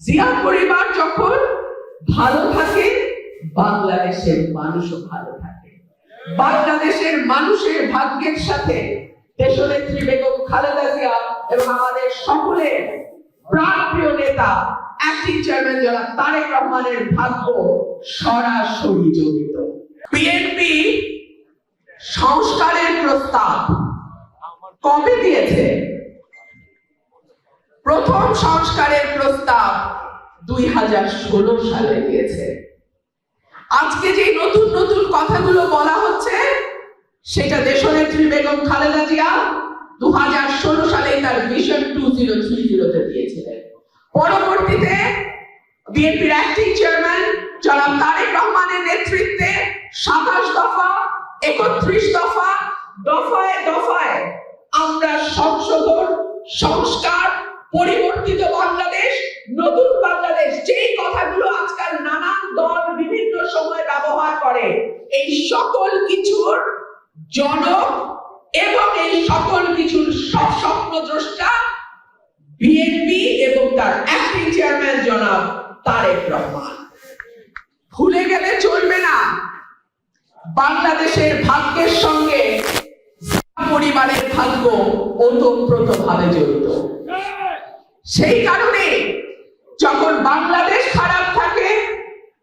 জিয়া পরিবার যখন ভালো থাকে, বাংলাদেশের মানুষও ভালো থাকে। বাংলাদেশের মানুষের ভাগ্যের সাথে দেশনেত্রী বেগম খালেদা জিয়া এবং আমাদের সকলের প্রাণপ্রিয় নেতা অ্যাক্টিং চেয়ারম্যান জনাব তারেক রহমানের ভাগ্য সরাসরি জড়িত। বিএনপি সংস্কারের প্রস্তাব কবে দিয়েছে? প্রথম সংস্কারের প্রস্তাব দুই হাজার ষোলো সালে দিয়েছে আজকে যে নতুন নতুন কথাগুলো বলা হচ্ছে, সেটা দেশনেত্রী বেগম খালেদা জিয়া দু হাজার ষোলো সালে তার ভিশন টু জিরো থ্রি জিরোতে দিয়েছিলেন। পরবর্তীতে বিএনপির অ্যাক্টিং চেয়ারম্যান জনাব তারেক রহমানের নেতৃত্বে সাতাশ দফা, একত্রিশ দফা, দফায় দফায় আমরা সংশোধন, সংস্কার পরিবর্তিত বাংলাদেশ, নতুন বাংলাদেশ, যেই কথাগুলো আজকাল নানান দল বিভিন্ন সময় ব্যবহার করে, এই সকল কিছুর জনক এবং এই সকল কিছুর সব স্বপ্নদ্রষ্টা বিএনপি এবং তার অ্যাক্টিং চেয়ারম্যান জনাব তারেক রহমান। ভুলে গেলে চলবে না। বাংলাদেশের ভাগ্যের সঙ্গে পরিবারের ভাগ্য ওতপ্রোত ভাবে জড়িত। সেই কারণে যখন বাংলাদেশ খারাপ থাকে,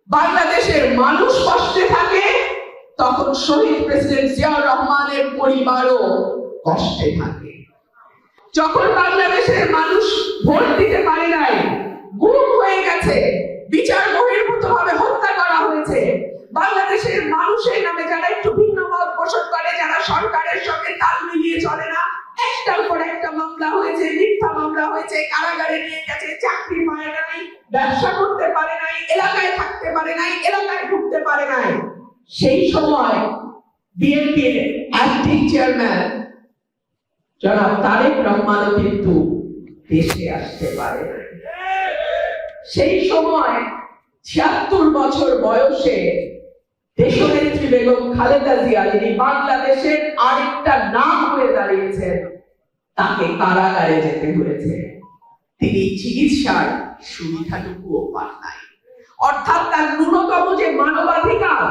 বাংলাদেশের মানুষ কষ্টে থাকে, তখন শহীদ প্রেসিডেন্ট জিয়াউর রহমানের পরিবারও কষ্টে থাকে। যখন বাংলাদেশের মানুষ ভোট দিতে পারে নাই, গুম হয়ে গেছে, বিচার বহির্ভূত ভাবে হত্যা করা হয়েছে, বাংলাদেশের মানুষের নামে যারা একটু ভিন্ন মত পোষণ করে, যারা সরকারের সঙ্গে তাল মিলিয়ে চলে না মামলা হয়েছে, মিথ্যা মামলা হয়েছে, কারাগারে নিয়ে গেছে, চাকরি পায় নাই, ব্যবসা করতে পারে নাই, এলাকায় থাকতে পারে নাই, এলাকায় ঢুকতে পারে নাই। সেই সময় বিএনপির চেয়ারম্যান জনাব তারেক রহমানও কিন্তু দেশে আসতে পারে সেই সময় ছিয়াত্তর বছর বয়সে দেশনেত্রী বেগম খালেদা জিয়া, যিনি বাংলাদেশের আরেকটা নাম হয়ে দাঁড়িয়েছেন তাকে কারাগারে যেতে হয়েছে। তিনি চিকিৎসার সুবিধাটুকুও পান নাই। অর্থাৎ তার ন্যূনতম যে মানবাধিকার,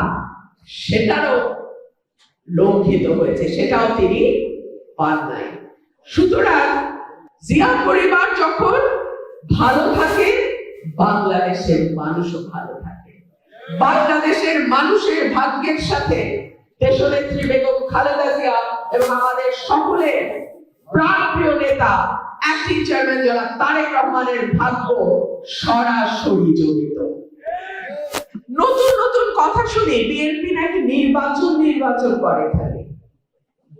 সেটারও লঙ্ঘিত হয়েছে, সেটাও তিনি পান নাই। সুতরাং জিয়া পরিবার যখন ভালো থাকে, বাংলাদেশের মানুষও ভালো থাকে। বাংলাদেশের মানুষের ভাগ্যের সাথে দেশনেত্রী বেগম খালেদা জিয়া এবং আমাদের সকলের প্রাণপ্রিয় নেতা অ্যাক্টিং চেয়ারম্যান জনাব তারেক রহমানের ভাগ্য সরাসরি জড়িত। নতুন নতুন কথা শুনি বিএনপি নাকি নির্বাচন নির্বাচন করে খালি।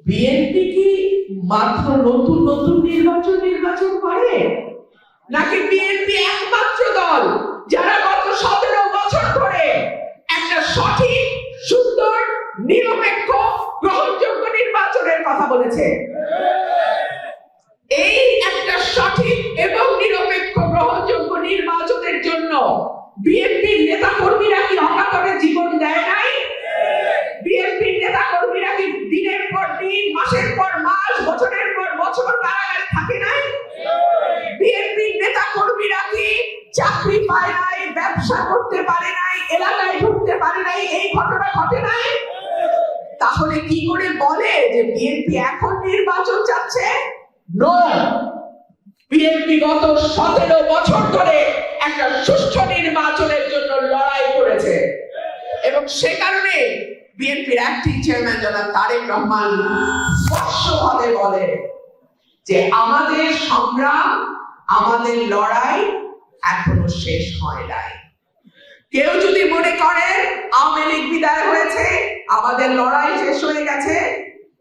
বিএনপি কি মাত্র নতুন নতুন নির্বাচন নির্বাচন করে? নাকি বিএনপি একমাত্র দল যারা গত সতেরো তাহলে কি করে বলে যে বিএনপি এখন নির্বাচন চাচ্ছে? বিএনপি গত সতেরো বছর ধরে একটা সুষ্ঠু নির্বাচনের জন্য লড়াই করেছে। এবং সে কারণে বিএনপির অ্যাক্টিং চেয়ারম্যান জনাব তারেক রহমান স্পষ্টভাবে বলে যে আমাদের সংগ্রাম, আমাদের লড়াই এখনও শেষ হয় নাই। কেউ যদি মনে করে আওয়ামী লীগ বিদায় হয়েছে, আমাদের লড়াই শেষ হয়ে গেছে,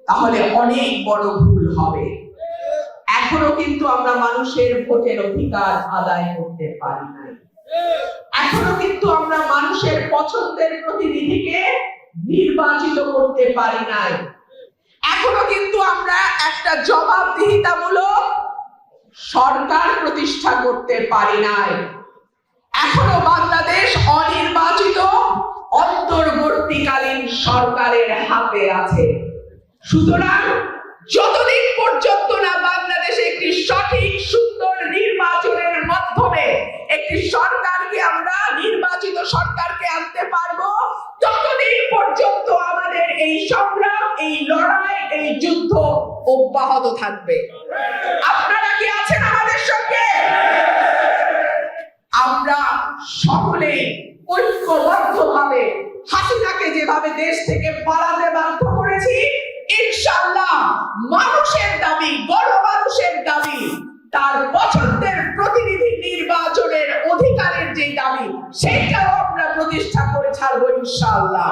তাহলে অনেক বড় ভুল হবে। এখনও কিন্তু আমরা মানুষের ভোটের অধিকার আদায় করতে পারি নাই। এখনও কিন্তু আমরা মানুষের পছন্দের প্রতিনিধিকে নির্বাচিত করতে পারি নাই। এখনও কিন্তু আমরা একটা জবাবদিহিতামূলক সরকার প্রতিষ্ঠা করতে পারি নাই। এখনও আছে। সুতরাং যতদিন পর্যন্ত না বাংলাদেশে একটি সঠিক, সুন্দর নির্বাচনের মাধ্যমে একটি সরকারকে আমরা, নির্বাচিত সরকারকে আনতে পারব, ততদিন পর্যন্ত আমাদের এই সংগ্রাম, এই লড়াই, এই যুদ্ধ অব্যাহত থাকবে। আপনারা কি আছেন আমাদের সঙ্গে? আমরা সকলে ঐক্যবদ্ধভাবে হাসিনাকে যেভাবে দেশ থেকে পালাতে সেটাও আমরা প্রতিষ্ঠা করে ছাড়বো ইনশাআল্লাহ।